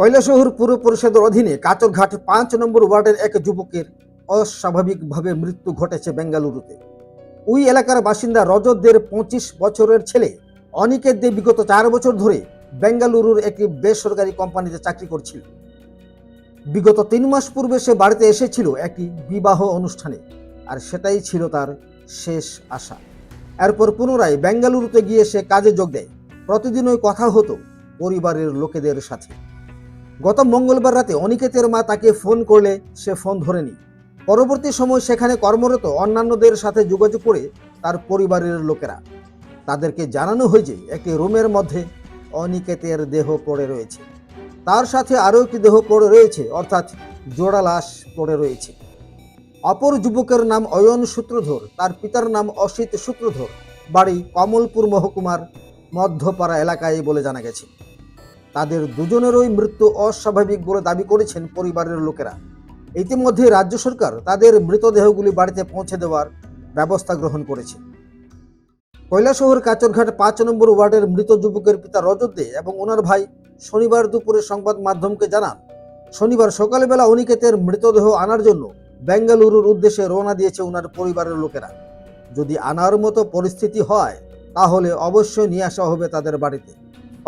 কৈলাসহর পুর পরিষদের অধীনে কাচরঘাট পাঁচ নম্বর ওয়ার্ডের এক যুবকের অস্বাভাবিকভাবে মৃত্যু ঘটেছে বেঙ্গালুরুতে। ওই এলাকার বাসিন্দা রজতদের পঁচিশ বছরের ছেলে অনিকের দে বিগত চার বছর ধরে বেঙ্গালুরুর একটি বেসরকারি কোম্পানিতে চাকরি করছিল। বিগত তিন মাস পূর্বে সে বাড়িতে এসেছিল একটি বিবাহ অনুষ্ঠানে, আর সেটাই ছিল তার শেষ আশা। এরপর পুনরায় বেঙ্গালুরুতে গিয়ে সে কাজে যোগ দেয়। প্রতিদিন ওই কথা হতো পরিবারের লোকেদের সাথে। গত মঙ্গলবার রাতে অনিকেতের মা তাকে ফোন করলে সে ফোন ধরেনি। পরবর্তী সময় সেখানে কর্মরত অন্যান্যদের সাথে যোগাযোগ করে তার পরিবারের লোকেরা। তাদেরকে জানানো হয় যে একটি রুমের মধ্যে অনিকেতের দেহ পড়ে রয়েছে। তার সাথে আরও একটি দেহ পড়ে রয়েছে, অর্থাৎ জোড়া লাশ পড়ে রয়েছে। অপর যুবকের নাম অয়ন সূত্রধর, তার পিতার নাম অসিত সূত্রধর। বাড়ি কমলপুর মহকুমার মধ্যপাড়া এলাকায় বলে জানা গেছে। তাদের দুজনেরই মৃত্যু অস্বাভাবিক বলে দাবি করেছেন পরিবারের লোকেরা। ইতিমধ্যে রাজ্য সরকার তাদের মৃতদেহগুলি বাড়িতে পৌঁছে দেওয়ার ব্যবস্থা গ্রহণ করেছে। কৈলাসহর কাচরঘাট পাঁচ নম্বর ওয়ার্ডের মৃত যুবকের পিতা রজত দে এবং ওনার ভাই শনিবার দুপুরে সংবাদ মাধ্যমকে জানান, শনিবার সকালবেলা অনিকেতের মৃতদেহ আনার জন্য বেঙ্গালুরুর উদ্দেশ্যে রওনা দিয়েছে ওনার পরিবারের লোকেরা। যদি আনার মতো পরিস্থিতি হয়, তাহলে অবশ্যই নিয়ে আসা হবে তাদের বাড়িতে।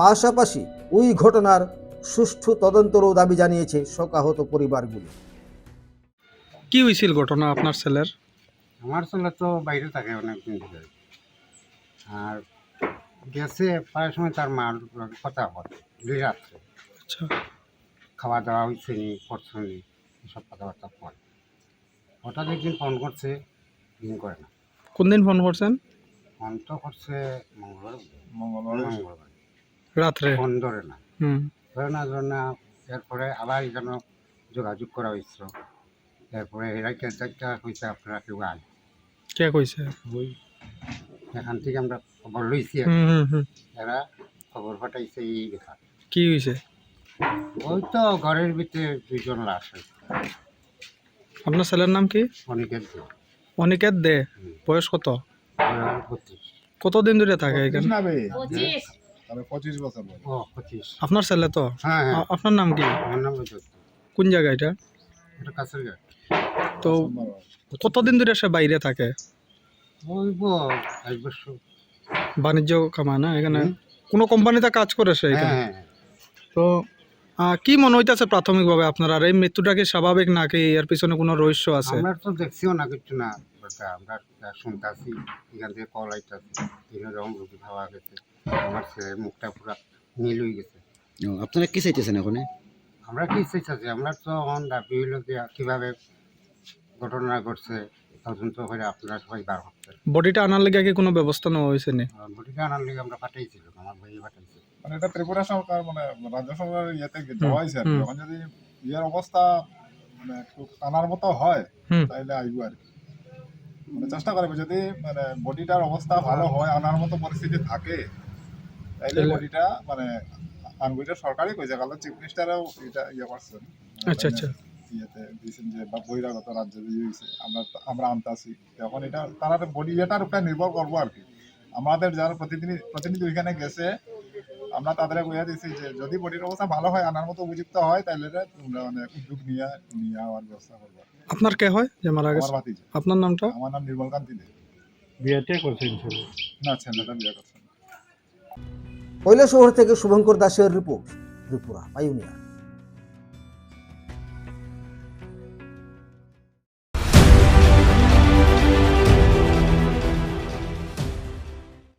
পাশাপাশি ওই ঘটনার সুষ্ঠু তদন্তেরও দাবি জানিয়েছে শোকাহত পরিবারগুলি। কি হয়েছিল ঘটনা আপনার ছেলের? আমার ছেলে তো বাইরে থাকে অনেক দিন ধরে। আর গেছে প্রায় সময় তার মার কথা বলে দুই রাত্রে। আচ্ছা। খাওয়া দাওয়া হয়েছে নি করছে নি এসব কথাবার্তা পরে হঠাৎ একদিন ফোন করছে দিন করে না। কোন দিন ফোন করছেন? ফোন তো করছে মঙ্গলবার। মঙ্গলবার। রাত্রে? ফোন ধরে না। ধরে না ধরে না এরপরে আবার যেন যোগাযোগ করা হয়েছিল। এরপরে এরা কেটা হয়েছে আপনারা কেউ আয় কে কইছে? ওই এখান থেকে আমরা খবর লইছি। হুম হুম হুম। এরা খবর পাঠাইছে এই দেখা কি হয়েছে ওই তো ঘরের ভিতরে দুইজন লাশ আপনার ছেলের নাম কি? অনেকের দিন অনিকেত দে? বয়স কত? কতদিন ধরে থাকে এখানে? আমি পঁচিশ বছর বয়স। ও পঁচিশ। আপনার ছেলে তো? হ্যাঁ হ্যাঁ। আপনার নাম কি? আমার নাম রজত কোন জায়গা এটা? এটা কাছের তো কতদিন ধরে সে বাইরে থাকে? ওই এক বছর। বাণিজ্য কামা না এখানে? কোন কোম্পানিতে কাজ করে সে হ্যাঁ এখানে? হ্যাঁ। তো কি মনে হইতেছে প্রাথমিকভাবে আপনার? আর এই মৃত্যুটা কি স্বাভাবিক নাকি এর পিছনে কোনো রহস্য আছে? আমরা তো দেখছিও না কিছু না আমরা শুনতেছি এখান থেকে কল আইতাছি তিন রকম রুটি খাওয়া গেছে আমার ছেলের মুখটা পুরো নীল হয়ে গেছে। ও, আপনারা কি চাইতেছেন এখন? আমরা কি চাইছি আমরা তো অন দাবি হইল যে কীভাবে ঘটনা ঘটছে তদন্ত করে আপনারা সবাই বার করতেন বডিটা আনার লেগে কি কোনো ব্যবস্থা নেওয়া হয়েছে নি? বডিটা আনার লিগে আমরা পাঠাইছিলাম আমার ভাই পাঠাইছে। মানে এটা ত্রিপুরা সরকার মানে রাজ্য সরকারের ইয়েতে দেওয়া হয়েছে আর কি। যদি ইয়ের অবস্থা মানে একটু টানার মতো হয় তাহলে আইব আর কি। মানে চেষ্টা করবে যদি মানে বডিটার অবস্থা ভালো হয় আনার মতো পরিস্থিতি থাকে তাহলে বডিটা মানে আনগুইটা সরকারই কইছে কারণ চিফ মিনিস্টারও এটা ইয়ে করছেন আচ্ছা আচ্ছা। ইয়েতে দিয়েছেন যে বা বহিরাগত রাজ্যে যে হয়েছে আমরা আমরা আনতাছি। তখন এটা তারা বডি এটার উপরে নির্ভর করব আর কি। আমাদের যারা প্রতিনিধি প্রতিনিধি ওইখানে গেছে আমরা তাদের বুঝা দিছি যে যদি বডির অবস্থা ভালো হয় আনার মতো উপযুক্ত হয় তাহলে তোমরা মানে উদ্যোগ নিয়ে নিয়ে আওয়ার ব্যবস্থা করব। আপনার কে হয় যে মারা গেছে? আপনার নামটা? আমার নাম নির্মল কান্তি দে। বিয়েতে করছেন না ছেলেটা বিয়ে করছেন। কৈলাসহর থেকে শুভঙ্কর দাসের রিপোর্ট ত্রিপুরা পাইউনিয়ার